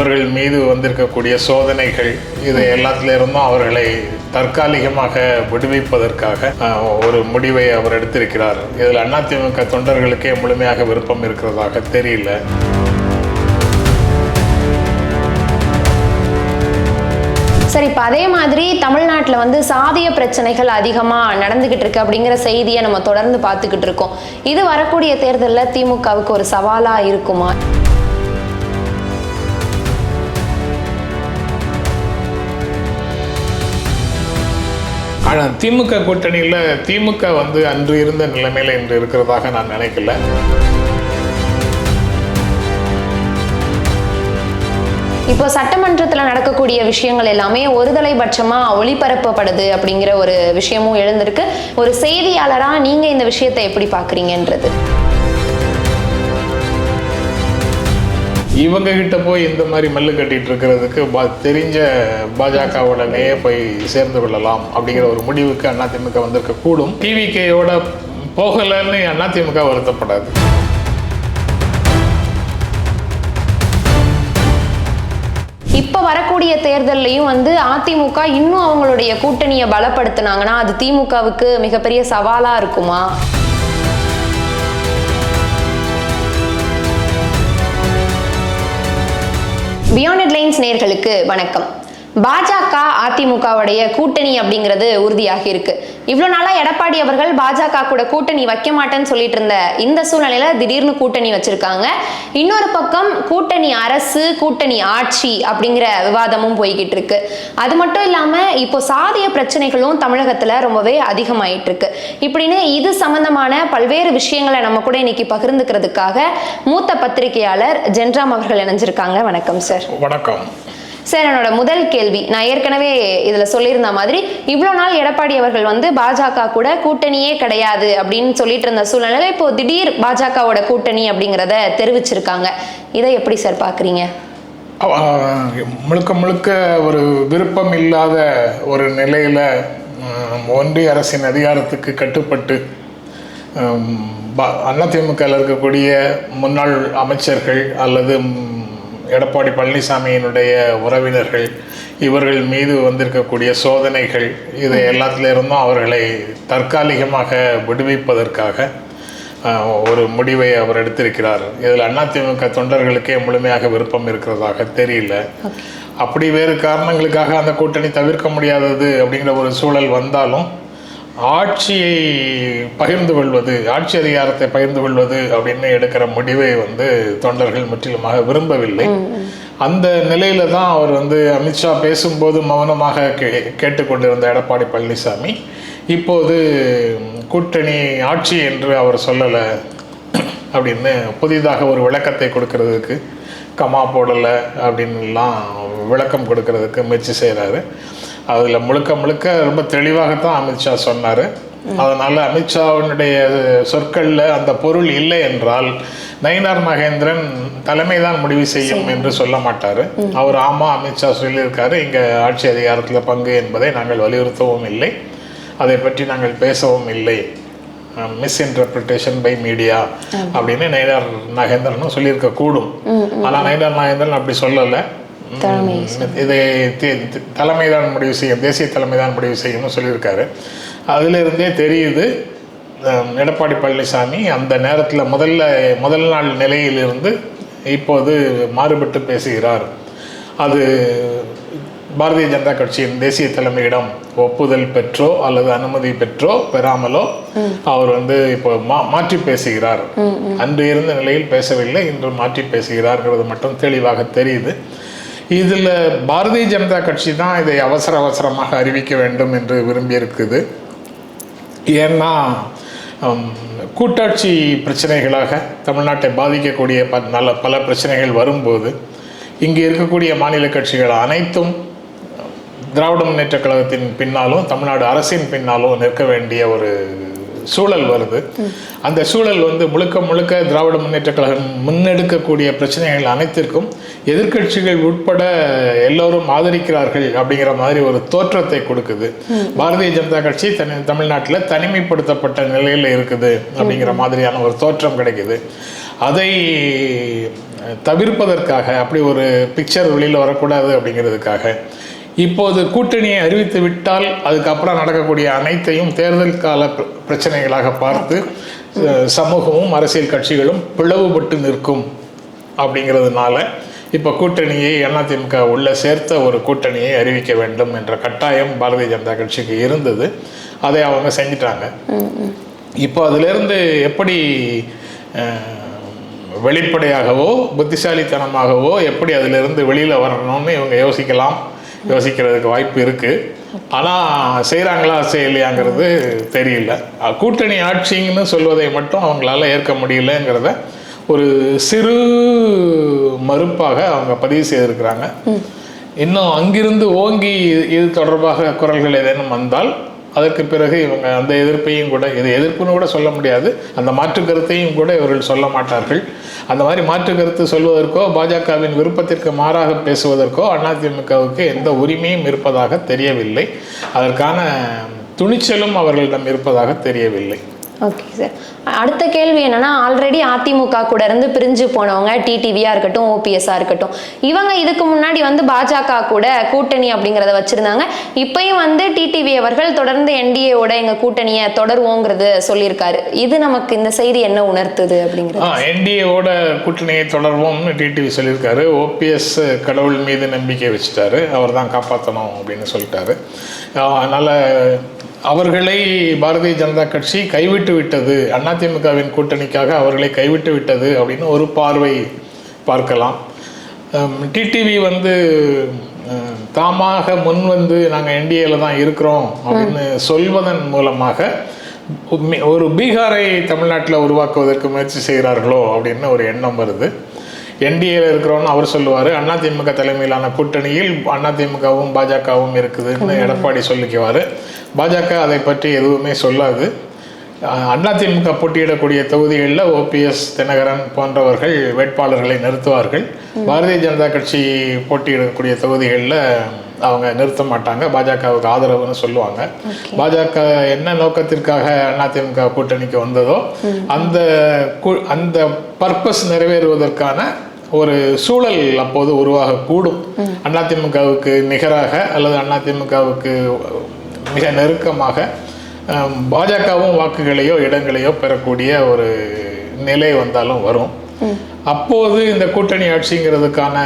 இவர்கள் மீது வந்திருக்கக்கூடிய சோதனைகள் இது எல்லாத்துல இருந்தும் அவர்களை தற்காலிகமாக விடுவிப்பதற்காக ஒரு முடிவை அவர் எடுத்திருக்கிறார். இதில் அதிமுக தொண்டர்களுக்கே முழுமையாக விருப்பம் இருக்கிறதாக தெரியல. சரி இப்போ அதே மாதிரி தமிழ்நாட்டில் வந்து சாதிய பிரச்சனைகள் அதிகமாக நடந்துகிட்டு இருக்கு அப்படிங்கிற செய்தியை நம்ம தொடர்ந்து பார்த்துக்கிட்டு இருக்கோம். இது வரக்கூடிய தேர்தலில் திமுகவுக்கு ஒரு சவாலாக இருக்குமா? ஆனால் திமுக கூட்டணியில் திமுக வந்து அன்று இருந்த நிலைமையில் இன்று இருக்கிறதாக நான் நினைக்கல. இப்போ சட்டமன்றத்தில் நடக்கக்கூடிய விஷயங்கள் எல்லாமே ஒருதலை பட்சமாக ஒளிபரப்பப்படுது அப்படிங்கிற ஒரு விஷயமும் எழுந்திருக்கு. ஒரு செய்தியாளராக நீங்கள் இந்த விஷயத்தை எப்படி பார்க்குறீங்கன்றது? இவங்க கிட்ட போய் இந்த மாதிரி மல்லு கட்டிட்டு இருக்கிறதுக்கு பா தெரிஞ்ச பாஜகவுடனேயே போய் சேர்ந்து கொள்ளலாம் அப்படிங்கிற ஒரு முடிவுக்கு அதிமுக வந்திருக்க கூடும். டிவிகேயோட போகலைன்னு அதிமுக வருத்தப்படாது. இப்போ வரக்கூடிய தேர்தல்லையும் வந்து அதிமுக இன்னும் அவங்களுடைய கூட்டணியை பலப்படுத்துனாங்கன்னா அது திமுகவுக்கு மிகப்பெரிய சவாலாக இருக்குமா? பியாண்ட் லைன்ஸ் நேர்களுக்கு வணக்கம். பாஜக அதிமுகவுடைய கூட்டணி அப்படிங்கிறது உறுதியாகி இருக்கு இவ்வளோ நாளாக எடப்பாடி அவர்கள் பாஜக கூட கூட்டணி வைக்க மாட்டேன்னு சொல்லிட்டு இருந்த இந்த சூழ்நிலையில திடீர்னு கூட்டணி வச்சிருக்காங்க. இன்னொரு பக்கம் கூட்டணி அரசு கூட்டணி ஆட்சி அப்படிங்கிற விவாதமும் போய்கிட்டு இருக்கு. அது மட்டும் இல்லாம இப்போ சாதிய பிரச்சனைகளும் தமிழகத்துல ரொம்பவே அதிகமாயிட்டு இருக்கு இப்படின்னு இது சம்பந்தமான பல்வேறு விஷயங்களை நம்ம கூட இன்னைக்கு பகிர்ந்துக்கிறதுக்காக மூத்த பத்திரிகையாளர் ஜென்ராம் அவர்கள் இணைஞ்சிருக்காங்க. வணக்கம் சார். வணக்கம். சார் என்னோட முதல் கேள்வி. நான் ஏற்கனவே இதில் சொல்லியிருந்த மாதிரி இவ்வளோ நாள் எடப்பாடி அவர்கள் வந்து பாஜக கூட கூட்டணியே கிடையாது அப்படின்னு சொல்லிட்டு இருந்த சூழ்நிலையில் இப்போ திடீர் பாஜகவோட கூட்டணி அப்படிங்கிறத தெரிவிச்சிருக்காங்க. இதை எப்படி சார் பார்க்குறீங்க? முழுக்க முழுக்க ஒரு விருப்பம் இல்லாத ஒரு நிலையில் ஒன்றிய அரசின் அதிகாரத்துக்கு கட்டுப்பட்டு ப- அதிமுகவில் இருக்கக்கூடிய முன்னாள் அமைச்சர்கள் அல்லது எடப்பாடி பழனிசாமியினுடைய உறவினர்கள் இவர்கள் மீது வந்திருக்கக்கூடிய சோதனைகள் இது எல்லாத்துல இருந்தும் அவர்களை தற்காலிகமாக விடுவிப்பதற்காக ஒரு முடிவை அவர் எடுத்திருக்கிறார். இதில் அதிமுக தொண்டர்களுக்கே முழுமையாக விருப்பம் இருக்கிறதாக தெரியல. அப்படி வேறு காரணங்களுக்காக அந்த கூட்டணி தவிர்க்க முடியாதது அப்படிங்கிற ஒரு சூழல் வந்தாலும் ஆட்சியை பகிர்ந்து கொள்வது ஆட்சி அதிகாரத்தை பகிர்ந்து கொள்வது அப்படின்னு எடுக்கிற முடிவை வந்து தொண்டர்கள் முற்றிலுமாக விரும்பவில்லை. அந்த நிலையில தான் அவர் வந்து அமித்ஷா பேசும்போது மௌனமாக கே கேட்டுக்கொண்டிருந்த எடப்பாடி பழனிசாமி. இப்போது கூட்டணி ஆட்சி என்று அவர் சொல்லலை அப்படின்னு புதிதாக ஒரு விளக்கத்தை கொடுக்கறதுக்கு கமா போடலை அப்படின்லாம் விளக்கம் கொடுக்கறதுக்கு முயற்சி செய்கிறாரு அதில் முழுக்க முழுக்க ரொம்ப தெளிவாகத்தான் அமித்ஷா சொன்னார். அதனால் அமித்ஷாவினுடைய சொற்களில் அந்த பொருள் இல்லை என்றால் நயினார் மகேந்திரன் தலைமை தான் முடிவு செய்யும் என்று சொல்ல மாட்டார். அவர் ஆமாம் அமித்ஷா சொல்லியிருக்காரு. இங்கே ஆட்சி அதிகாரத்தில் பங்கு என்பதை நாங்கள் வலியுறுத்தவும் இல்லை. அதை பற்றி நாங்கள் பேசவும் இல்லை. மிஸ்இன்டர்பிரிட்டேஷன் பை மீடியா அப்படின்னு நயினார் நாகேந்திரனும் சொல்லியிருக்க கூடும் ஆனால் நயினார் நாகேந்திரன் அப்படி சொல்லலை. தலைமை இதை தி- தி- தலைமைதான் முடிவு செய்யும் தேசிய தலைமைதான் முடிவு செய்யும்னு சொல்லியிருக்காரு. அதிலிருந்தே தெரியுது எடப்பாடி பழனிசாமி அந்த நேரத்தில் முதல்ல முதல் நாள் நிலையிலிருந்து இப்போது மாறுபட்டு பேசுகிறார். அது பாரதிய ஜனதா கட்சியின் தேசிய தலைமையிடம் ஒப்புதல் பெற்றோ அல்லது அனுமதி பெற்றோ பெறாமலோ அவர் வந்து இப்போ மா மாற்றி பேசுகிறார். அன்று இருந்த நிலையில் பேசவில்லை இன்று மாற்றி பேசுகிறார்ங்கிறது மட்டும் தெளிவாக தெரியுது. இதில் பாரதிய ஜனதா கட்சி தான் இதை அவசர அவசரமாக அறிவிக்க வேண்டும் என்று விரும்பியிருக்குது. ஏன்னா கூட்டாட்சி பிரச்சனைகளாக தமிழ்நாட்டை பாதிக்கக்கூடிய ப நல்ல பல பிரச்சனைகள் வரும்போது இங்கே இருக்கக்கூடிய மாநில கட்சிகள் அனைத்தும் திராவிட முன்னேற்ற கழகத்தின் பின்னாலும் தமிழ்நாடு அரசின் பின்னாலும் நிற்க வேண்டிய ஒரு சூழல் வருது. அந்த சூழல் வந்து முழுக்க முழுக்க திராவிட முன்னேற்ற கழகம் முன்னெடுக்கக்கூடிய பிரச்சனைகள் அனைத்திற்கும் எதிர்க்கட்சிகள் உட்பட எல்லோரும் ஆதரிக்கிறார்கள் அப்படிங்கிற மாதிரி ஒரு தோற்றத்தை கொடுக்குது. பாரதிய ஜனதா கட்சி தனி தமிழ்நாட்டில் தனிமைப்படுத்தப்பட்ட நிலையில் இருக்குது அப்படிங்கிற மாதிரியான ஒரு தோற்றம் கிடைக்குது. அதை தவிர்ப்பதற்காக அப்படி ஒரு பிக்சர் வெளியில் வரக்கூடாது அப்படிங்கிறதுக்காக இப்போது கூட்டணியை அறிவித்து விட்டால் அதுக்கப்புறம் நடக்கக்கூடிய அனைத்தையும் தேர்தல் கால பிர- பிரச்சனைகளாக பார்த்து சமூகமும் அரசியல் கட்சிகளும் பிளவுபட்டு நிற்கும் அப்படிங்கிறதுனால இப்போ கூட்டணியை அதிமுக உள்ள சேர்த்த ஒரு கூட்டணியை அறிவிக்க வேண்டும் என்ற கட்டாயம் பாரதிய ஜனதா கட்சிக்கு இருந்தது. அதை அவங்க செஞ்சிட்டாங்க. இப்போ அதிலிருந்து எப்படி வெளிப்படையாகவோ புத்திசாலித்தனமாகவோ எப்படி அதிலிருந்து வெளியில் வரணும்னு இவங்க யோசிக்கலாம். யோசிக்கிறதுக்கு வாய்ப்பு இருக்குது ஆனால் செய்கிறாங்களா செய்யலையாங்கிறது தெரியல. கூட்டணி ஆட்சிங்கன்னு சொல்வதை மட்டும் அவங்களால ஏற்க முடியலங்கிறத ஒரு சிறு மறுப்பாக அவங்க பதிவு செய்திருக்கிறாங்க. இன்னும் அங்கிருந்து ஓங்கி இது தொடர்பாக குரல்கள் ஏதேனும் வந்தால் அதற்கு பிறகு இவங்க அந்த எதிர்ப்பையும் கூட இது எதிர்ப்புன்னு கூட சொல்ல முடியாது. அந்த மாற்று கருத்தையும் கூட இவர்கள் சொல்ல மாட்டார்கள். அந்த மாதிரி மாற்று கருத்து சொல்வதற்கோ பாஜகவின் விருப்பத்திற்கு மாறாக பேசுவதற்கோ அதிமுகவுக்கு எந்த உரிமையும் இருப்பதாக தெரியவில்லை. அதற்கான துணிச்சலும் அவர்களிடம் இருப்பதாக தெரியவில்லை. ஓகே சார் அடுத்த கேள்வி என்னன்னா ஆல்ரெடி அதிமுக கூட இருந்து பிரிஞ்சு போனவங்க டிடிவியா இருக்கட்டும் ஓபிஎஸ்ஸா இருக்கட்டும் இவங்க இதுக்கு முன்னாடி வந்து பாஜக கூட கூட்டணி அப்படிங்கறத வச்சிருந்தாங்க. இப்பயும் வந்து டிடிவி அவர்கள் தொடர்ந்து என்டிஏவோட எங்க கூட்டணியை தொடருவோங்கிறது சொல்லியிருக்காரு. இது நமக்கு இந்த செய்தி என்ன உணர்த்துது அப்படிங்கிறது? என்டிஏவோட கூட்டணியை தொடர்வோம்னு டிடிவி சொல்லியிருக்காரு. ஓபிஎஸ் கடவுள் மீது நம்பிக்கை வச்சுட்டாரு. அவர் தான் காப்பாற்றணும் அப்படின்னு சொல்லிட்டாரு. அதனால் அவர்களை பாரதிய ஜனதா கட்சி கைவிட்டு விட்டது. அதிமுகவின் கூட்டணிக்காக அவர்களை கைவிட்டு விட்டது அப்படின்னு ஒரு பார்வை பார்க்கலாம். டிடிவி வந்து தாமாக முன் வந்து நாங்கள் என்டிஏல தான் இருக்கிறோம் அப்படின்னு சொல்வதன் மூலமாக ஒரு பீகாரை தமிழ்நாட்டில் உருவாக்குவதற்கு முயற்சி செய்கிறார்களோ அப்படின்னு ஒரு எண்ணம் வருது. என்டிஏல இருக்கிறோன்னு அவர் சொல்லுவார். அதிமுக தலைமையிலான கூட்டணியில் அதிமுகவும் பாஜகவும் இருக்குதுன்னு எடப்பாடி சொல்லிக்குவார். பாஜக அதை பற்றி எதுவுமே சொல்லாது. அஹ் அதிமுக போட்டியிடக்கூடிய தொகுதிகளில் ஓபிஎஸ் தினகரன் போன்றவர்கள் வேட்பாளர்களை நிறுத்துவார்கள். பாரதிய ஜனதா கட்சி போட்டியிடக்கூடிய தொகுதிகளில் அவங்க நிறுத்த மாட்டாங்க. பாஜகவுக்கு ஆதரவுன்னு சொல்லுவாங்க. பாஜக என்ன நோக்கத்திற்காக அதிமுக கூட்டணிக்கு வந்ததோ அந்த அந்த பர்பஸ் நிறைவேறுவதற்கான ஒரு சூழல் அப்போது உருவாகக்கூடும். அதிமுகவுக்கு நிகராக அல்லது அதிமுகவுக்கு மிக நெருக்கமாக பாஜகவும் வாக்குகளையோ இடங்களையோ பெறக்கூடிய ஒரு நிலை வந்தாலும் வரும். அப்போது இந்த கூட்டணி ஆட்சிங்கிறதுக்கான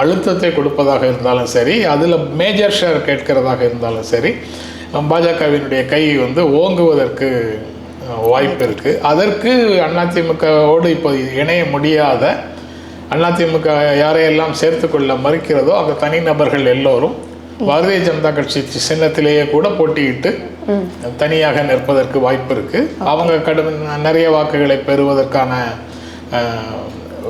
அழுத்தத்தை கொடுப்பதாக இருந்தாலும் சரி அதில் மேஜர் ஷேர் கேட்கிறதாக இருந்தாலும் சரி பாஜகவினுடைய கை வந்து ஓங்குவதற்கு வாய்ப்பு இருக்கு. அதற்கு அதிமுகவோடு இப்போ இணைய முடியாத அதிமுக யாரையெல்லாம் சேர்த்துக்கொள்ள மறுக்கிறதோ அந்த தனிநபர்கள் எல்லோரும் பாரதிய ஜனதா கட்சி சின்னத்திலேயே கூட போட்டியிட்டு தனியாக நிற்பதற்கு வாய்ப்பு இருக்கு. அவங்க கடும் நிறைய வாக்குகளை பெறுவதற்கான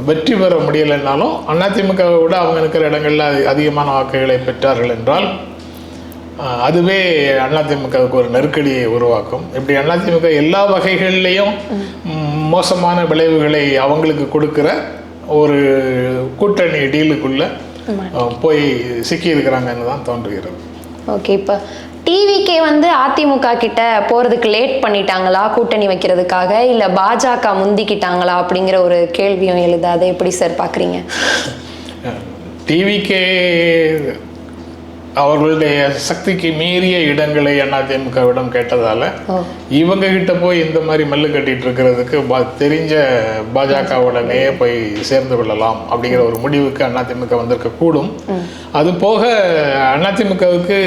வெற்றி பெற முடியலைன்னாலும் அதிமுகவை விட அவங்க இருக்கிற இடங்கள்ல அதி- அதிகமான வாக்குகளை பெற்றார்கள் என்றால் அதுவே அதிமுகவுக்கு ஒரு நெருக்கடியை உருவாக்கும். இப்படி அதிமுக எல்லா வகைகள்லையும் மோசமான விளைவுகளை அவங்களுக்கு கொடுக்கிற ஒரு கூட்டணி டீலுக்குள்ள போய் சிக்கி இருக்கிறாங்கன்னு தான் தோன்றுகிறது. ஓகே இப்போ டிவிக்கே வந்து அதிமுக கிட்ட போறதுக்கு லேட் பண்ணிட்டாங்களா? கூட்டணி வைக்கிறதுக்காக? இல்ல பாஜக முந்திக்கிட்டாங்களா? அப்படிங்கிற ஒரு கேள்வியும் எழுது. அதை எப்படி சார் பாக்குறீங்க? டிவிக்கே அவர்களுடைய சக்திக்கு மீறிய இடங்களை அதிமுகவிடம் கேட்டதால இவங்க கிட்ட போய் இந்த மாதிரி மல்லு கட்டிட்டு இருக்கிறதுக்கு தெரிஞ்ச பாஜகவுடனே போய் சேர்ந்து கொள்ளலாம் அப்படிங்கிற ஒரு முடிவுக்கு அதிமுக வந்திருக்க கூடும். அது போக அதிமுகவுக்கு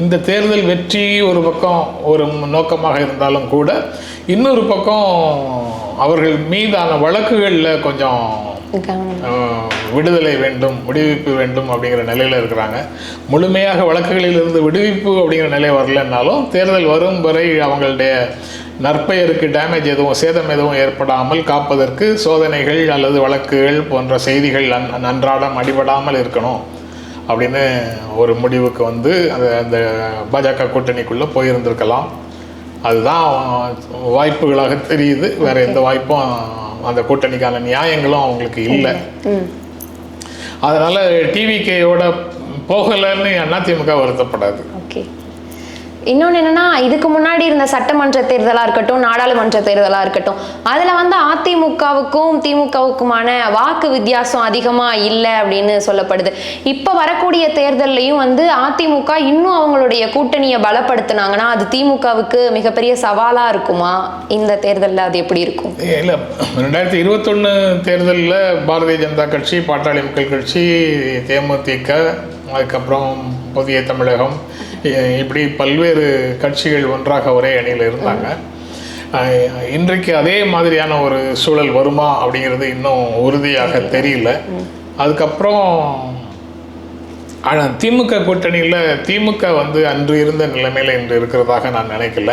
இந்த தேர்தல் வெற்றி ஒரு பக்கம் ஒரு நோக்கமாக இருந்தாலும் கூட இன்னொரு பக்கம் அவர்கள் மீதான வழக்குகளில் கொஞ்சம் விடுதலை வேண்டும் விடுவிப்பு வேண்டும் அப்படிங்கிற நிலையில் இருக்கிறாங்க. முழுமையாக வழக்குகளில் இருந்து விடுவிப்பு அப்படிங்கிற நிலை வரலன்னாலும் தேர்தல் வரும் வரை அவங்களுடைய நற்பெயருக்கு டேமேஜ் எதுவும் சேதம் எதுவும் ஏற்படாமல் காப்பதற்கு சோதனைகள் அல்லது வழக்குகள் போன்ற செய்திகள் நன்- அன்றாடம் அடிபடாமல் இருக்கணும் அப்படின்னு ஒரு முடிவுக்கு வந்து அந்த அந்த பாஜக கூட்டணிக்குள்ளே போயிருந்திருக்கலாம். அதுதான் வாய்ப்புகளாக தெரியுது. வேற எந்த வாய்ப்பும் அந்த கூட்டணிக்கான நியாயங்களும் அவங்களுக்கு இல்லை. அதனால டிவிகேயோட போகலைன்னு அதிமுக வருத்தப்படாது. இன்னொன்று என்னென்னா இதுக்கு முன்னாடி இருந்த சட்டமன்ற தேர்தலாக இருக்கட்டும் நாடாளுமன்ற தேர்தலாக இருக்கட்டும் அதில் வந்து அதிமுகவுக்கும் திமுகவுக்குமான வாக்கு வித்தியாசம் அதிகமாக இல்லை அப்படின்னு சொல்லப்படுது. இப்போ வரக்கூடிய தேர்தல்லையும் வந்து அதிமுக இன்னும் அவங்களுடைய கூட்டணியை பலப்படுத்துனாங்கன்னா அது திமுகவுக்கு மிகப்பெரிய சவாலாக இருக்குமா? இந்த தேர்தலில் அது எப்படி இருக்கும்? இல்லை ரெண்டாயிரத்தி இருபத்தொன்று தேர்தலில் பாரதிய ஜனதா கட்சி பாட்டாளி மக்கள் கட்சி தேமுதிக அதுக்கப்புறம் புதிய தமிழகம் இப்படி பல்வேறு கட்சிகள் ஒன்றாக ஒரே அணியில் இருந்தாங்க. இன்றைக்கு அதே மாதிரியான ஒரு சூழல் வருமா அப்படிங்கிறது இன்னும் உறுதியாக தெரியல. அதுக்கப்புறம் ஆனால் திமுக கூட்டணியில் திமுக வந்து அன்று இருந்த நிலைமையில் இன்று இருக்கிறதாக நான் நினைக்கல.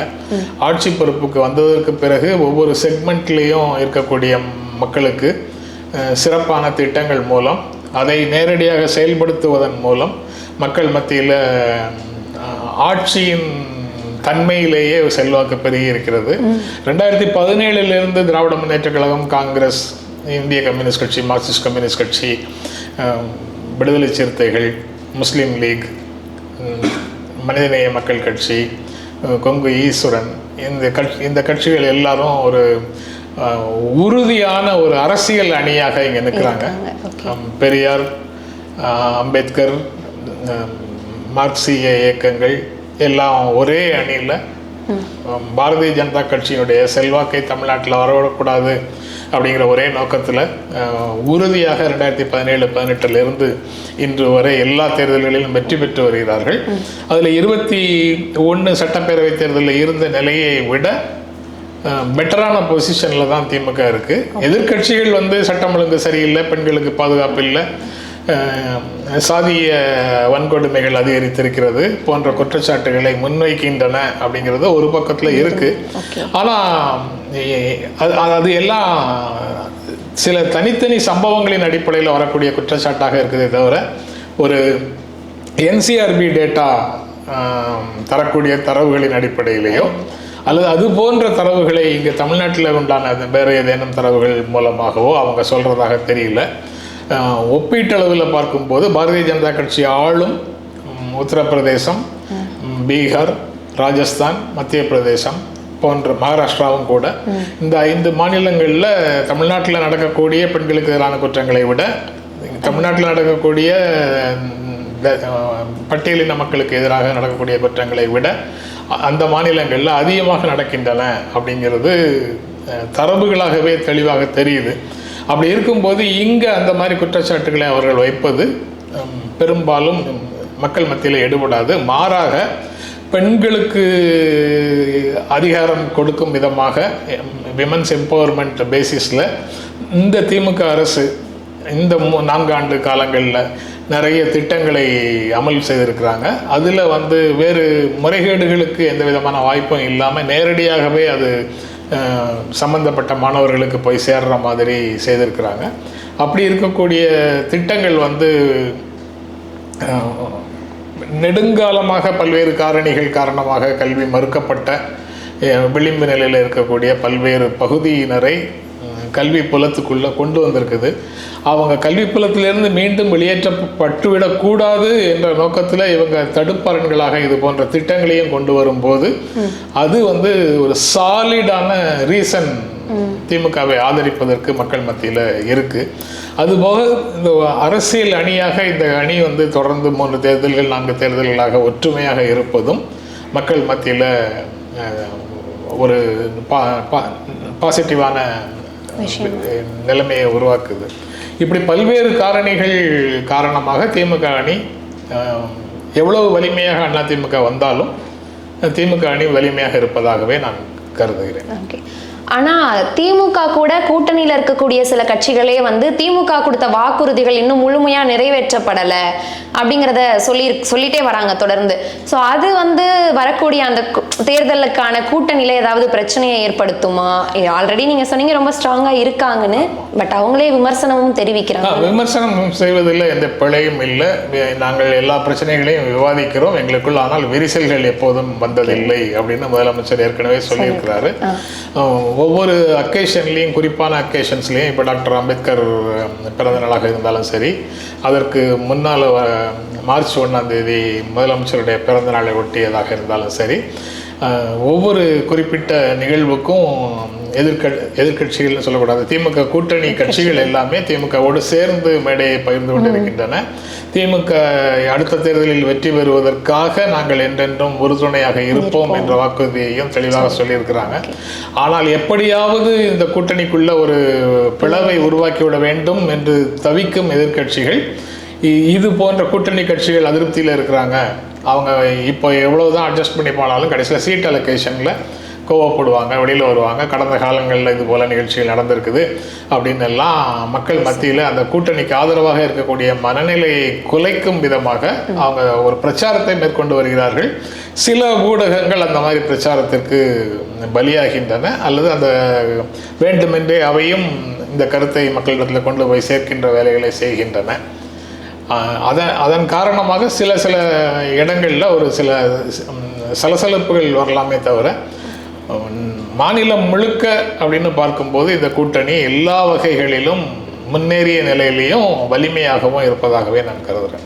ஆட்சி பொறுப்புக்கு வந்ததற்கு பிறகு ஒவ்வொரு செக்மெண்ட்லேயும் இருக்கக்கூடிய மக்களுக்கு சிறப்பான திட்டங்கள் மூலம் அதை நேரடியாக செயல்படுத்துவதன் மூலம் மக்கள் மத்தியில் ஆட்சியின் தன்மையிலேயே செல்வாக்கு பெருகி இருக்கிறது. ரெண்டாயிரத்தி பதினேழுலேருந்து திராவிட முன்னேற்ற கழகம் காங்கிரஸ் இந்திய கம்யூனிஸ்ட் கட்சி மார்க்சிஸ்ட் கம்யூனிஸ்ட் கட்சி விடுதலை சிறுத்தைகள் முஸ்லீம் லீக் மனிதநேய மக்கள் கட்சி கொங்கு ஈஸ்வரன் இந்த கட்சி இந்த கட்சிகள் எல்லாரும் ஒரு உறுதியான ஒரு அரசியல் அணியாக இங்கே நிற்கிறாங்க பெரியார் அம்பேத்கர் மார்க்சிய இயக்கங்கள் எல்லாம் ஒரே அணியில் பாரதிய ஜனதா கட்சியினுடைய செல்வாக்கை தமிழ்நாட்டில் வரவிடக்கூடாது அப்படிங்கிற ஒரே நோக்கத்தில் உறுதியாக ரெண்டாயிரத்தி பதினேழு பதினெட்டிலிருந்து இன்று வரை எல்லா தேர்தல்களிலும் வெற்றி பெற்று வருகிறார்கள். அதில் இருபத்தி ஒன்று சட்டப்பேரவை தேர்தலில் இருந்த நிலையை விட பெட்டரான பொசிஷனில் தான் திமுக இருக்கு. எதிர்க்கட்சிகள் வந்து சட்டம் ஒழுங்கு சரியில்லை பெண்களுக்கு பாதுகாப்பு இல்லை. சாதிய வன்கொடுமைகள் அதிகரித்திருக்கிறது போன்ற குற்றச்சாட்டுகளை முன்வைக்கின்றன அப்படிங்கிறது ஒரு பக்கத்தில் இருக்கு. ஆனால் அது எல்லாம் சில தனித்தனி சம்பவங்களின் அடிப்படையில் வரக்கூடிய குற்றச்சாட்டாக இருக்குதே தவிர ஒரு என்சிஆர்பி டேட்டா தரக்கூடிய தரவுகளின் அடிப்படையிலேயோ அல்லது அது போன்ற தரவுகளை இங்கே தமிழ்நாட்டில் உண்டான வேறு ஏதேனும் தரவுகள் மூலமாகவோ அவங்க சொல்கிறதாக தெரியல. ஒப்பீட்டளவில் பார்க்கும்போது பாரதிய ஜனதா கட்சி ஆளும் உத்தரப்பிரதேசம் பீகார் ராஜஸ்தான் மத்திய பிரதேசம் போன்ற மகாராஷ்டிராவும் கூட இந்த ஐந்து மாநிலங்களில் தமிழ்நாட்டில் நடக்கக்கூடிய பெண்களுக்கு எதிரான குற்றங்களை விட தமிழ்நாட்டில் நடக்கக்கூடிய பட்டியலின மக்களுக்கு எதிராக நடக்கக்கூடிய குற்றங்களை விட அந்த மாநிலங்களில் அதிகமாக நடக்கின்றன அப்படிங்கிறது தரவுகளாகவே தெளிவாக தெரியுது. அப்படி இருக்கும்போது இங்கே அந்த மாதிரி குற்றச்சாட்டுகளை அவர்கள் வைப்பது பெரும்பாலும் மக்கள் மத்தியில் எடுபடாது. மாறாக பெண்களுக்கு அதிகாரம் கொடுக்கும் விதமாக விமன்ஸ் எம்பவர்மெண்ட் பேசிஸில் இந்த திமுக அரசு இந்த மூ நான்கு ஆண்டு காலங்களில் நிறைய திட்டங்களை அமல் செய்திருக்கிறாங்க. அதில் வந்து வேறு முறைகேடுகளுக்கு எந்த விதமான வாய்ப்பும் இல்லாமல் நேரடியாகவே அது சம்மந்தப்பட்ட சம்பந்தப்பட்ட மாணவர்களுக்கு போய் சேர்ற மாதிரி செய்திருக்கிறாங்க. அப்படி இருக்கக்கூடிய திட்டங்கள் வந்து நெடுங்காலமாக பல்வேறு காரணிகள் காரணமாக கல்வி மறுக்கப்பட்ட விளிம்பு நிலையில் இருக்கக்கூடிய பல்வேறு பகுதியினரை கல்வி புலத்துக்குள்ளே கொண்டு வந்திருக்குது. அவங்க கல்வி புலத்திலிருந்து மீண்டும் வெளியேற்றப்பட்டுவிடக்கூடாது என்ற நோக்கத்தில் இவங்க தடுப்பரன்களாக இது போன்ற திட்டங்களையும் கொண்டு வரும்போது அது வந்து ஒரு சாலிடான ரீசன் திமுகவை ஆதரிப்பதற்கு மக்கள் மத்தியில் இருக்கு. அதுபோக இந்த அரசியல் அணியாக இந்த அணி வந்து தொடர்ந்து மூன்று தேர்தல்கள் நான்கு தேர்தல்களாக ஒற்றுமையாக இருப்பதும் மக்கள் மத்தியில் ஒரு பா பாசிட்டிவான நிலைமையை உருவாக்குது. இப்படி பல்வேறு காரணிகள் காரணமாக திமுக அணி எவ்வளவு வலிமையாக அண்ணா திமுக வந்தாலும் திமுக அணி வலிமையாக இருப்பதாகவே நான் கருதுகிறேன். ஓகே. ஆனா திமுக கூட கூட்டணியில இருக்கக்கூடிய சில கட்சிகளே வந்து திமுக கொடுத்த வாக்குறுதிகள் இன்னும் முழுமையா நிறைவேற்றப்படல. அப்படிங்கிறத சொல்லி சொல்லிட்டே வராங்க தொடர்ந்து. ஸோ அது வந்து வரக்கூடிய அந்த தேர்தலுக்கான கூட்டணியில ஏதாவது பிரச்சனையை ஏற்படுத்துமா? ஆல்ரெடி நீங்க சொன்னீங்க ரொம்ப ஸ்ட்ராங்கா இருக்காங்கன்னு பட் அவங்களே விமர்சனமும் தெரிவிக்கிறாங்க. விமர்சனம் செய்வதில் எந்த பிழையும் இல்லை. நாங்கள் எல்லா பிரச்சனைகளையும் விவாதிக்கிறோம் எங்களுக்குள் ஆனால் விரிசல்கள் எப்போதும் வந்ததில்லை அப்படின்னு முதலமைச்சர் ஏற்கனவே சொல்லியிருக்கிறாரு. ஒவ்வொரு அக்கேஷன்லேயும் குறிப்பான அக்கேஷன்ஸ்லேயும் இப்போ டாக்டர் அம்பேத்கர் பிறந்த நாளாக இருந்தாலும் சரி அதற்கு முன்னால் மார்ச் ஒன்றாம் தேதி முதலமைச்சருடைய பிறந்த நாளை ஒட்டியதாக இருந்தாலும் சரி ஒவ்வொரு குறிப்பிட்ட நிகழ்வுக்கும் எதிர்க்க எதிர்க்கட்சிகள்னு சொல்லக்கூடாது திமுக கூட்டணி கட்சிகள் எல்லாமே திமுகவோடு சேர்ந்து மேடையை பகிர்ந்து கொண்டிருக்கின்றன. திமுக அடுத்த தேர்தலில் வெற்றி பெறுவதற்காக நாங்கள் என்றென்றும் உறுதுணையாக இருப்போம் என்ற வாக்குறுதியையும் தெளிவாக சொல்லியிருக்கிறாங்க. ஆனால் எப்படியாவது இந்த கூட்டணிக்குள்ள ஒரு பிளவை உருவாக்கிவிட வேண்டும் என்று தவிக்கும் எதிர்க்கட்சிகள் இ- இது போன்ற கூட்டணி கட்சிகள் அதிருப்தியில் இருக்கிறாங்க. அவங்க இப்போ எவ்வளவுதான் அட்ஜஸ்ட் பண்ணி போனாலும் கடைசியில் சீட் அலோகேஷனில் கோவப்படுவாங்க வெளியில் வருவாங்க. கடந்த காலங்களில் இது போல நிகழ்ச்சிகள் நடந்திருக்குது அப்படின்னு எல்லாம் மக்கள் மத்தியில் அந்த கூட்டணிக்கு ஆதரவாக இருக்கக்கூடிய மனநிலையை குலைக்கும் விதமாக அவங்க ஒரு பிரச்சாரத்தை மேற்கொண்டு வருகிறார்கள். சில ஊடகங்கள் அந்த மாதிரி பிரச்சாரத்திற்கு பலியாகின்றன. அல்லது அந்த வேண்டுமென்றே அவையும் இந்த கருத்தை மக்களிடத்தில் கொண்டு போய் சேர்க்கின்ற வேலைகளை செய்கின்றன. அதன் அதன் காரணமாக சில சில இடங்களில் ஒரு சில சலசலப்புகள் வரலாமே தவிர மாநிலம் முழுக்க அப்படின்னு பார்க்கும்போது இந்த கூட்டணி எல்லா வகைகளிலும் முன்னேறிய நிலையிலையும் வலிமையாகவும் இருப்பதாகவே நான் கருதுகிறேன்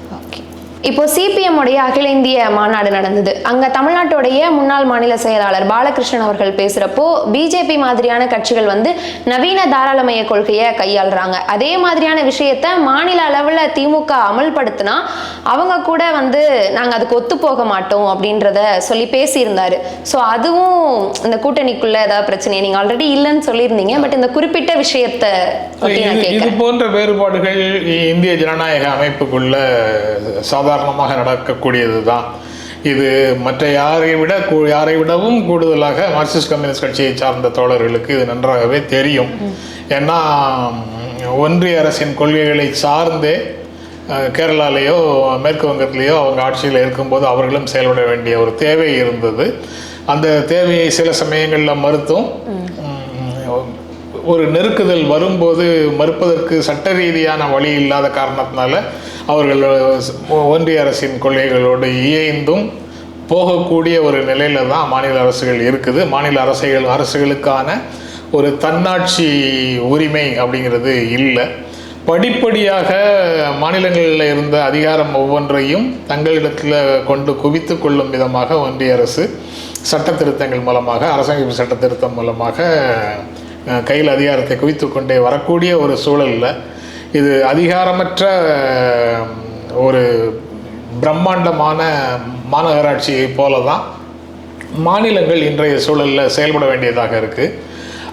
இப்போ சிபிஎம் உடைய அகில இந்திய மாநாடு நடந்தது. அங்க தமிழ்நாட்டுடைய முன்னாள் மாநில செயலாளர் பாலகிருஷ்ணன் அவர்கள் பேசுறப்போ பிஜேபி மாதிரியான கட்சிகள் வந்து நவீன தாராளமய கொள்கையை கையாளுறாங்க. அதே மாதிரியான விஷயத்த மாநில அளவுல திமுக அமல்படுத்தினா அவங்க கூட வந்து நாங்க அதுக்கு ஒத்து போக மாட்டோம் அப்படின்றத சொல்லி பேசியிருந்தாரு. ஸோ அதுவும் இந்த கூட்டணிக்குள்ள ஏதாவது பிரச்சனை நீங்க ஆல்ரெடி இல்லைன்னு சொல்லியிருந்தீங்க. பட் இந்த குறிப்பிட்ட விஷயத்த இது- போன்ற வேறுபாடுகள் இந்திய ஜனநாயக அமைப்புக்குள்ள சாதாரணமாக நடக்கக்கூடியது தான் இது மற்ற யாரை விட யாரை விடவும் கூடுதலாக மார்க்சிஸ்ட் கம்யூனிஸ்ட் கட்சியை சார்ந்த தோழர்களுக்கு இது நன்றாகவே தெரியும். ஏன்னா ஒன்றிய அரசின் கொள்கைகளை சார்ந்தே கேரளாலேயோ மேற்கு வங்கத்திலேயோ அவங்க ஆட்சியில் இருக்கும்போது அவர்களும் செயல்பட வேண்டிய ஒரு தேவை இருந்தது. அந்த தேவையை சில சமயங்களில் மறுத்தும் ஒரு நெருக்குதல் வரும்போது மறுப்பதற்கு சட்ட ரீதியான வழி இல்லாத காரணத்தினால அவர்கள் ஒன்றிய அரசின் கொள்கைகளோடு இயைந்தும் போகக்கூடிய ஒரு நிலையில தான் மாநில அரசுகள் இருக்குது. மாநில அரசுகள் அரசுகளுக்கான ஒரு தன்னாட்சி உரிமை அப்படிங்கிறது இல்லை. படிப்படியாக மாநிலங்களில் இருந்த அதிகாரம் ஒவ்வொன்றையும் தங்களிடத்தில் கொண்டு குவித்து கொள்ளும் விதமாக ஒன்றிய அரசு சட்ட திருத்தங்கள் மூலமாக அரசமைப்பு சட்ட திருத்தம் மூலமாக கையில் அதிகாரத்தை குவித்து கொண்டே வரக்கூடிய ஒரு சூழலில் இது அதிகாரமற்ற ஒரு பிரம்மாண்டமான மாநகராட்சியை போல தான் மாநிலங்கள் இன்றைய சூழலில் செயல்பட வேண்டியதாக இருக்குது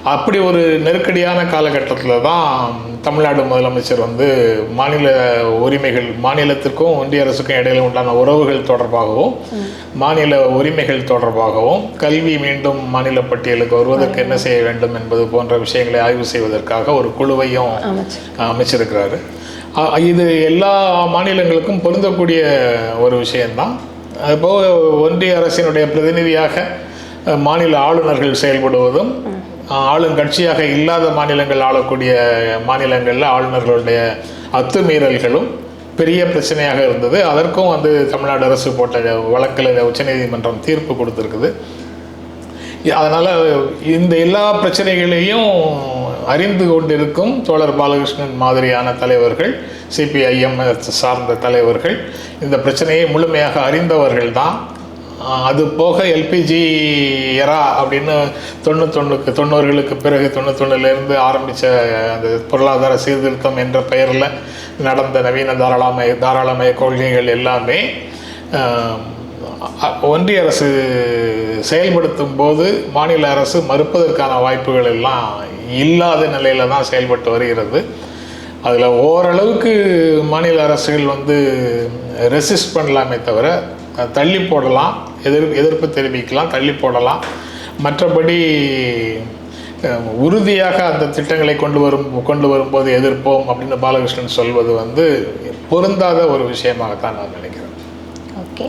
அப்படி ஒரு நெருக்கடியான காலகட்டத்தில் தான் தமிழ்நாடு முதலமைச்சர் வந்து மாநில உரிமைகள் மாநிலத்திற்கும் ஒன்றிய அரசுக்கும் இடையில உண்டான உறவுகள் தொடர்பாகவும் மாநில உரிமைகள் தொடர்பாகவும் கல்வி மீண்டும் மாநில பட்டியலுக்கு வருவதற்கு என்ன செய்ய வேண்டும் என்பது போன்ற விஷயங்களை ஆய்வு செய்வதற்காக ஒரு குழுவையும் அமைச்சர் அமைச்சிருக்கிறாரு. இது எல்லா மாநிலங்களுக்கும் பொருந்தக்கூடிய ஒரு விஷயம்தான். அதுபோக ஒன்றிய அரசினுடைய பிரதிநிதியாக மாநில ஆளுநர்கள் செயல்படுவதும் ஆளும் கட்சியாக இல்லாத மாநிலங்கள் ஆளக்கூடிய மாநிலங்களில் ஆளுநர்களுடைய அத்துமீறல்களும் பெரிய பிரச்சனையாக இருந்தது. அதற்கும் வந்து தமிழ்நாடு அரசு போட்ட வழக்கில் உச்சநீதிமன்றம் தீர்ப்பு கொடுத்துருக்குது. அதனால் இந்த எல்லா பிரச்சனைகளையும் அறிந்து கொண்டிருக்கும் தோழர் பாலகிருஷ்ணன் மாதிரியான தலைவர்கள் சிபிஐஎம் சார்ந்த தலைவர்கள் இந்த பிரச்சனையை முழுமையாக அறிந்தவர்கள் தான் அது போக எல்பிஜி எரா அப்படின்னு தொண்ணூத்தொன்னுக்கு தொண்ணூறுகளுக்கு பிறகு தொண்ணூத்தொன்னுலேருந்து ஆரம்பித்த அந்த பொருளாதார சீர்திருத்தம் என்ற பெயரில் நடந்த நவீன தாராளமய தாராளமய கொள்கைகள் எல்லாமே ஒன்றிய அரசு செயல்படுத்தும் போது மாநில அரசு மறுப்பதற்கான வாய்ப்புகள் எல்லாம் இல்லாத நிலையில் தான் செயல்பட்டு வருகிறது. அதில் ஓரளவுக்கு மாநில அரசுகள் வந்து ரெசிஸ்ட் பண்ணலாமே தவிர தள்ளி போடலாம். எதிர் எதிர்ப்பு தெரிவிக்கலாம் தள்ளி போடலாம். மற்றபடி உறுதியாக அந்த திட்டங்களை கொண்டு வரும் கொண்டு வரும்போது எதிர்ப்போம் அப்படின்னு பாலகிருஷ்ணன் சொல்வது வந்து பொருந்தாத ஒரு விஷயமாகத்தான் நான் நினைக்கிறேன். ஓகே.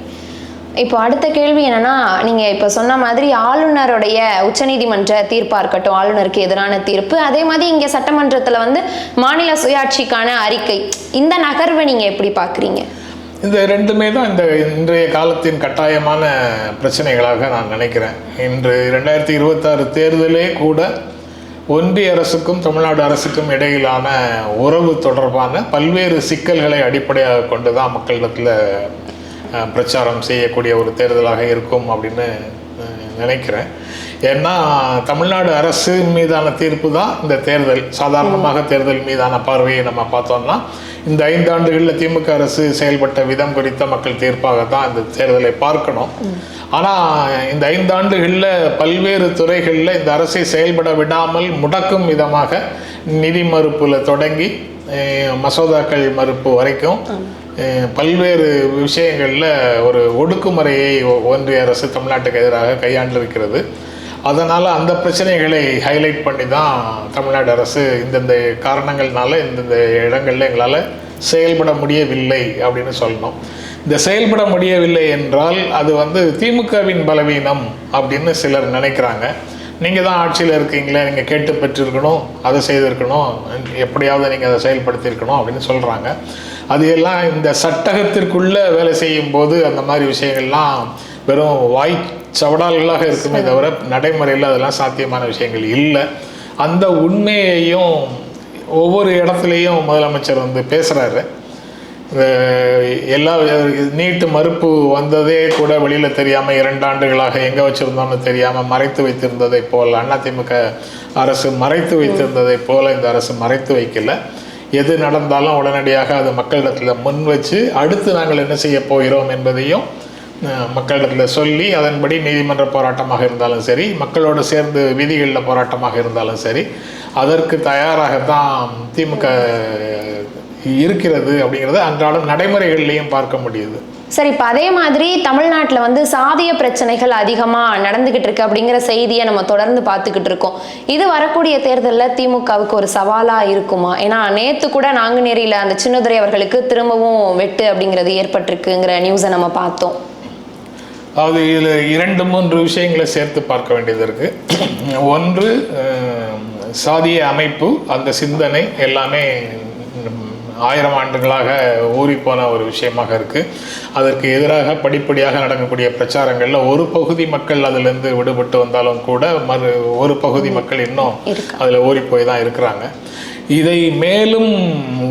இப்போ அடுத்த கேள்வி என்னன்னா நீங்க இப்போ சொன்ன மாதிரி ஆளுநருடைய உச்சநீதிமன்ற தீர்ப்பா இருக்கட்டும் ஆளுநருக்கு எதிரான தீர்ப்பு அதே மாதிரி இங்க சட்டமன்றத்துல வந்து மாநில சுயாட்சிக்கான அறிக்கை இந்த நகர்வை நீங்க எப்படி பாக்குறீங்க? இந்த ரெண்டுமே தான் இந்த இன்றைய காலத்தின் கட்டாயமான பிரச்சனைகளாக நான் நினைக்கிறேன். இன்று ரெண்டாயிரத்தி இருபத்தாறு தேர்தலே கூட ஒன்றிய அரசுக்கும் தமிழ்நாடு அரசுக்கும் இடையிலான உறவு தொடர்பான பல்வேறு சிக்கல்களை அடிப்படையாக கொண்டு தான் மக்களிடத்தில் பிரச்சாரம் செய்யக்கூடிய ஒரு தேர்தலாக இருக்கும் அப்படின்னு நினைக்கிறேன். ஏன்னா தமிழ்நாடு அரசு மீதான தீர்ப்பு தான் இந்த தேர்தல். சாதாரணமாக தேர்தல் மீதான பார்வையை நம்ம பார்த்தோம்னா இந்த ஐந்தாண்டுகளில் திமுக அரசு செயல்பட்ட விதம் குறித்த மக்கள் தீர்ப்பாக தான் இந்த தேர்தலை பார்க்கணும். ஆனால் இந்த ஐந்தாண்டுகளில் பல்வேறு துறைகளில் இந்த அரசை செயல்பட விடாமல் முடக்கும் விதமாக நிதி மறுப்பில் தொடங்கி மசோதாக்கள் மறுப்பு வரைக்கும் பல்வேறு விஷயங்களில் ஒரு ஒடுக்குமுறையை ஒன்றிய அரசு தமிழ்நாட்டுக்கு எதிராக கையாண்டிருக்கிறது. அதனால் அந்த பிரச்சனைகளை ஹைலைட் பண்ணி தான் தமிழ்நாடு அரசு இந்தந்த காரணங்கள்னால இந்தந்த இடங்களில் எங்களால் செயல்பட முடியவில்லை அப்படின்னு சொல்லணும். இந்த செயல்பட முடியவில்லை என்றால் அது வந்து திமுகவின் பலவீனம் அப்படின்னு சிலர் நினைக்கிறாங்க. நீங்கள் தான் ஆட்சியில் இருக்கீங்களே நீங்கள் கேட்டு பெற்றிருக்கணும் அதை செய்திருக்கணும் எப்படியாவது நீங்கள் அதை செயல்படுத்தியிருக்கணும் அப்படின்னு சொல்கிறாங்க அது எல்லாம் இந்த சட்டகத்திற்குள்ளே வேலை செய்யும் போது அந்த மாதிரி விஷயங்கள்லாம் வெறும் வாய் சவடால்களாக இருக்குமே தவிர நடைமுறையில் அதெல்லாம் சாத்தியமான விஷயங்கள் இல்லை. அந்த உண்மையையும் ஒவ்வொரு இடத்துலையும் முதலமைச்சர் வந்து பேசுகிறாரு இந்த எல்லா நீட்டு மறுப்பு வந்ததே கூட வெளியில் தெரியாமல் இரண்டு ஆண்டுகளாக எங்கே வச்சுருந்தோம்னு தெரியாமல் மறைத்து வைத்திருந்ததை போல் அதிமுக அரசு மறைத்து வைத்திருந்ததை போல இந்த அரசு மறைத்து வைக்கல. எது நடந்தாலும் உடனடியாக அது மக்களிடத்தில் முன் வச்சு அடுத்து நாங்கள் என்ன செய்ய போகிறோம் என்பதையும் மக்களிடத்தில் சொல்லி அதன்படி நீதிமன்ற போராட்டமாக இருந்தாலும் சரி மக்களோடு சேர்ந்து வீதிகளில் போராட்டமாக இருந்தாலும் சரி அதற்கு தயாராகத்தான் திமுக இருக்கிறது அப்படிங்கிறது அன்றாடம் நடைமுறைகள்லையும் பார்க்க முடியுது. சரி இப்போ அதே மாதிரி தமிழ்நாட்டில் வந்து சாதிய பிரச்சனைகள் அதிகமாக நடந்துகிட்டு இருக்கு அப்படிங்கிற செய்தியை நம்ம தொடர்ந்து பார்த்துக்கிட்டு இருக்கோம். இது வரக்கூடிய தேர்தலில் திமுகவுக்கு ஒரு சவாலாக இருக்குமா? ஏன்னா நேற்று கூட நாங்குநேரியில் அந்த சின்னதுரை அவர்களுக்கு திரும்பவும் வெட்டு அப்படிங்கிறது ஏற்பட்டிருக்குங்கிற நியூஸை நம்ம பார்த்தோம். அதாவது இதில் இரண்டு மூன்று விஷயங்களை சேர்த்து பார்க்க வேண்டியது இருக்குது ஒன்று சாதிய அமைப்பு அந்த சிந்தனை எல்லாமே ஆயிரம் ஆண்டுகளாக ஊறிப்போன ஒரு விஷயமாக இருக்குது அதற்கு எதிராக படிப்படியாக நடக்கக்கூடிய பிரச்சாரங்களில் ஒரு பகுதி மக்கள் அதிலிருந்து விடுபட்டு வந்தாலும் கூட மறு ஒரு பகுதி மக்கள் இன்னும். அதில் ஊறி போய் தான் இருக்கிறாங்க. இதை மேலும்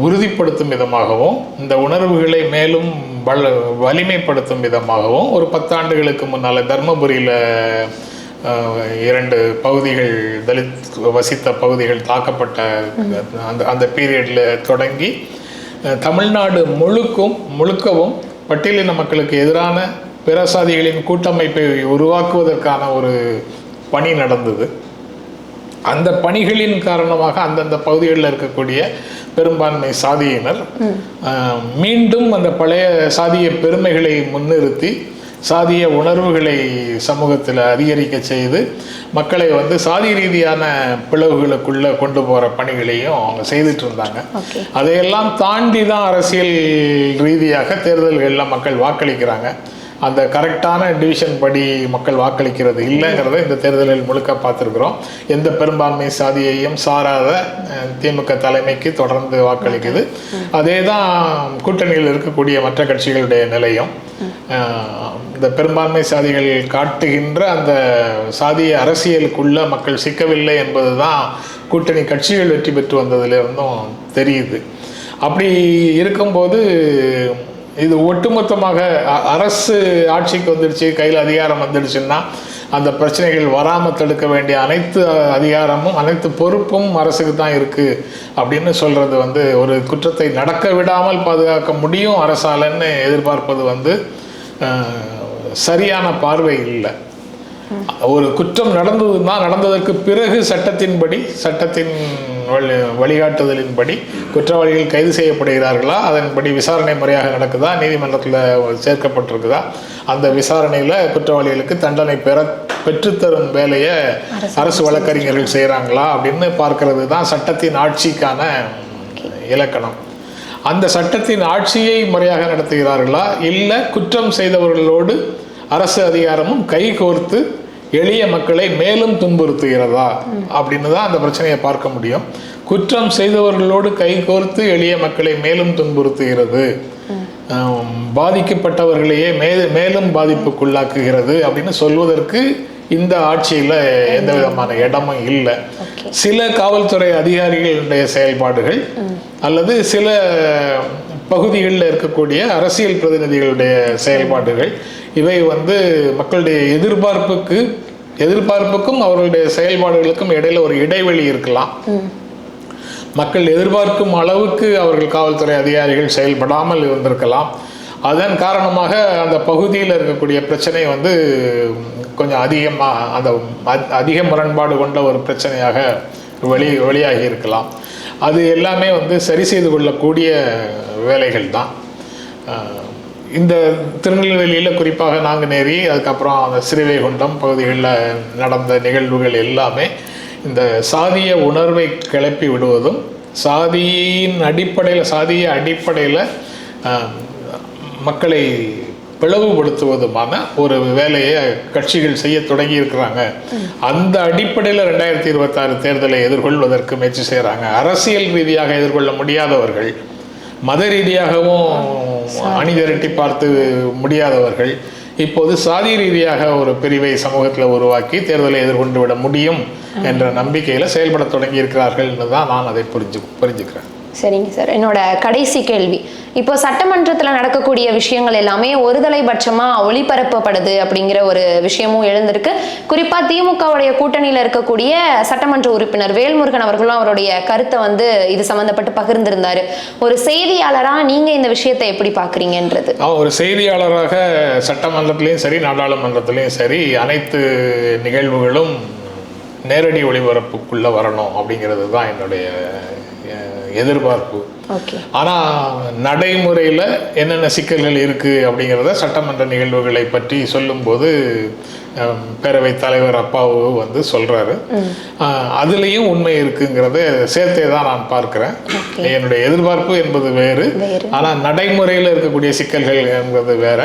உறுதிப்படுத்தும் விதமாகவும் இந்த உணர்வுகளை மேலும் வல வலிமைப்படுத்தும் விதமாகவும் ஒரு பத்தாண்டுகளுக்கு முன்னால் தர்மபுரியில் இரண்டு பகுதிகள் தலித் வசித்த பகுதிகள் தாக்கப்பட்ட அந்த அந்த பீரியடில் தொடங்கி தமிழ்நாடு முழுக்கும் முழுக்கவும் பட்டியலின மக்களுக்கு எதிரான பிற சாதிகளின் கூட்டமைப்பை உருவாக்குவதற்கான ஒரு பணி நடந்தது. அந்த பணிகளின் காரணமாக அந்தந்த பகுதிகளில் இருக்கக்கூடிய பெரும்பான்மை சாதியினர் மீண்டும் அந்த பழைய சாதிய பெருமைகளை முன்னிறுத்தி சாதிய உணர்வுகளை சமூகத்தில் அதிகரிக்க செய்து மக்களை வந்து சாதி ரீதியான பிளவுகளுக்குள்ளே கொண்டு போகிற பணிகளையும் அவங்க செய்துட்டு இருந்தாங்க. அதையெல்லாம் தாண்டி தான் அரசியல் ரீதியாக தேர்தல்களில் மக்கள் வாக்களிக்கிறாங்க. அந்த கரெக்டான டிவிஷன் படி மக்கள் வாக்களிக்கிறது இல்லைங்கிறத இந்த தேர்தலில் முழுக்க பார்த்துருக்குறோம். எந்த பெரும்பான்மை சாதியையும் சாராத திமுக தலைமைக்கு தொடர்ந்து வாக்களிக்குது. அதே தான் கூட்டணியில் இருக்கக்கூடிய மற்ற கட்சிகளுடைய நிலையும். இந்த பெரும்பான்மை சாதிகள் காட்டுகின்ற அந்த சாதிய அரசியலுக்குள்ள மக்கள் சிக்கவில்லை என்பது தான் கூட்டணி கட்சிகள் வெற்றி பெற்று வந்ததுலேருந்தும் தெரியுது. அப்படி இருக்கும்போது இது ஒட்டுமொத்தமாக அரசு ஆட்சிக்கு வந்துடுச்சு கையில் அதிகாரம் வந்துடுச்சுன்னா அந்த பிரச்சனைகள் வராமல் தடுக்க வேண்டிய அனைத்து அதிகாரமும் அனைத்து பொறுப்பும் அரசுக்கு தான் இருக்குது அப்படின்னு சொல்கிறது வந்து ஒரு குற்றத்தை நடக்க விடாமல் பாதுகாக்க முடியும். அரசாலன்னு எதிர்பார்ப்பது வந்து சரியான பார்வை இல்லை. ஒரு குற்றம் நடந்ததுன்னா நடந்ததற்கு பிறகு சட்டத்தின்படி சட்டத்தின் வழிகாட்டுதலின்படி குற்றவாளிகள் கைது செய்யப்படுகிறார்களா? அதன்படி விசாரணை முறையாக நடக்குதா? நீதிமன்றத்தில் சேர்க்கப்பட்டிருக்குதா? அந்த விசாரணையில் குற்றவாளிகளுக்கு தண்டனை பெற பெற்றுத்தரும் வேலையை அரசு வழக்கறிஞர்கள் செய்கிறாங்களா அப்படின்னு பார்க்கறது தான் சட்டத்தின் ஆட்சிக்கான இலக்கணம். அந்த சட்டத்தின் ஆட்சியை முறையாக நடத்துகிறார்களா? இல்லை குற்றம் செய்தவர்களோடு அரசு அதிகாரமும் கைகோர்த்து எளிய மக்களை மேலும் துன்புறுத்துகிறதா? அப்படின்னு தான் அந்த பிரச்சனையை பார்க்க முடியும். குற்றம் செய்தவர்களோடு கைகோர்த்து எளிய மக்களை மேலும் துன்புறுத்துகிறது. பாதிக்கப்பட்டவர்களையே மே மேலும் பாதிப்புக்குள்ளாக்குகிறது அப்படின்னு சொல்வதற்கு இந்த ஆட்சியில் எந்த விதமான இடமும் இல்லை. சில காவல்துறை அதிகாரிகளுடைய செயல்பாடுகள் அல்லது சில பகுதிகளில் இருக்கக்கூடிய அரசியல் பிரதிநிதிகளுடைய செயல்பாடுகள் இவை வந்து மக்களுடைய எதிர்பார்ப்புக்கு எதிர்பார்ப்புக்கும் அவர்களுடைய செயல்பாடுகளுக்கும் இடையில ஒரு இடைவெளி இருக்கலாம். மக்கள் எதிர்பார்க்கும் அளவுக்கு அவர்கள் காவல்துறை அதிகாரிகள் செயல்படாமல் இருந்திருக்கலாம். அதன் காரணமாக அந்த பகுதியில் இருக்கக்கூடிய பிரச்சனை வந்து கொஞ்சம் அதிகமாக அந்த அதிக முரண்பாடு கொண்ட ஒரு பிரச்சனையாக வெளி வெளியாகி இருக்கலாம். அது எல்லாமே வந்து சரி செய்து கொள்ளக்கூடிய வேலைகள் தான். இந்த திருநெல்வேலியில் குறிப்பாக நாங்குநேரி அதுக்கப்புறம் அந்த ஸ்ரீவைகுண்டம் பகுதிகளில் நடந்த நிகழ்வுகள் எல்லாமே இந்த சாதிய உணர்வை கிளப்பி விடுவதும் சாதியின் அடிப்படையில் சாதிய அடிப்படையில் மக்களை பிளவுபடுத்துவதுமான ஒரு வேலையை கட்சிகள் செய்ய தொடங்கி இருக்கிறாங்க. அந்த அடிப்படையில் ரெண்டாயிரத்தி இருபத்தாறு தேர்தலை எதிர்கொள்வதற்கு முயற்சி செய்கிறாங்க அரசியல் ரீதியாக எதிர்கொள்ள முடியாதவர்கள் மத ரீதியாகவும் அணி திரட்டி பார்த்து முடியாதவர்கள் இப்போது சாதி ரீதியாக ஒரு பிரிவை சமூகத்தில் உருவாக்கி தேர்தலை எதிர்கொண்டு விட முடியும் என்ற நம்பிக்கையில் செயல்பட தொடங்கி இருக்கிறார்கள் தான் நான் அதை புரிஞ்சு புரிஞ்சுக்கிறேன். சரிங்க சார். என்னோட கடைசி கேள்வி. இப்போ சட்டமன்றத்தில் நடக்கக்கூடிய விஷயங்கள் எல்லாமே ஒருதலைபட்சமாக ஒளிபரப்பப்படுது அப்படிங்கிற ஒரு விஷயமும் எழுந்திருக்கு. குறிப்பாக திமுகவுடைய கூட்டணியில் இருக்கக்கூடிய சட்டமன்ற உறுப்பினர் வேல்முருகன் அவர்களும் அவருடைய கருத்தை வந்து இது சம்மந்தப்பட்டு பகிர்ந்திருந்தார். ஒரு செய்தியாளராக நீங்கள் இந்த விஷயத்தை எப்படி பார்க்குறீங்கன்றது? ஒரு செய்தியாளராக சட்டமன்றத்திலையும் சரி நாடாளுமன்றத்திலையும் சரி அனைத்து நிகழ்வுகளும் நேரடி ஒளிபரப்புக்குள்ளே வரணும் அப்படிங்கிறது தான் என்னுடைய எதிர்பார்ப்பு. ஆனால் நடைமுறையில் என்னென்ன சிக்கல்கள் இருக்குது அப்படிங்கிறத சட்டமன்ற நிகழ்வுகளை பற்றி சொல்லும்போது அஹ், பேரவைத் தலைவர் அப்பாவு வந்து சொல்கிறாரு அதுலேயும் உண்மை இருக்குங்கிறத சேர்த்தே தான் நான் பார்க்குறேன். என்னுடைய எதிர்பார்ப்பு என்பது வேறு. ஆனால் நடைமுறையில் இருக்கக்கூடிய சிக்கல்கள் என்பது வேற.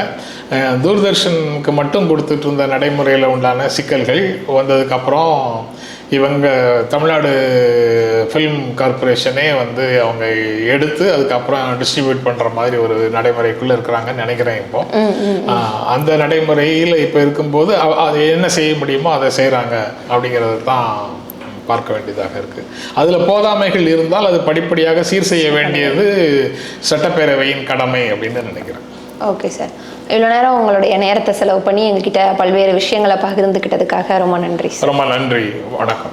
தூர்தர்ஷனுக்கு மட்டும் கொடுத்துட்டு இருந்த நடைமுறையில் உண்டான சிக்கல்கள் வந்ததுக்கப்புறம் இவங்க தமிழ்நாடு ஃபிலிம் கார்ப்பரேஷனே வந்து அவங்க எடுத்து அதுக்கப்புறம் டிஸ்ட்ரிபியூட் பண்ணுற மாதிரி ஒரு நடைமுறைக்குள்ளே இருக்கிறாங்கன்னு நினைக்கிறேன் இப்போ. அந்த நடைமுறையில் இப்போ இருக்கும்போது அது என்ன செய்ய முடியுமோ அதை செய்கிறாங்க அப்படிங்கிறது தான் பார்க்க வேண்டியதாக இருக்குது அதில் போதாமைகள் இருந்தால் அது படிப்படியாக சீர் செய்ய வேண்டியது சட்டப்பேரவையின் கடமை அப்படின்னு நினைக்கிறேன். ஓகே சார் இவ்வளோ நேரம் உங்களுடைய நேரத்தை செலவு பண்ணி எங்ககிட்ட பல்வேறு விஷயங்களை பகிர்ந்துக்கிட்டதுக்காக ரொம்ப நன்றி சார் ரொம்ப நன்றி. வணக்கம்.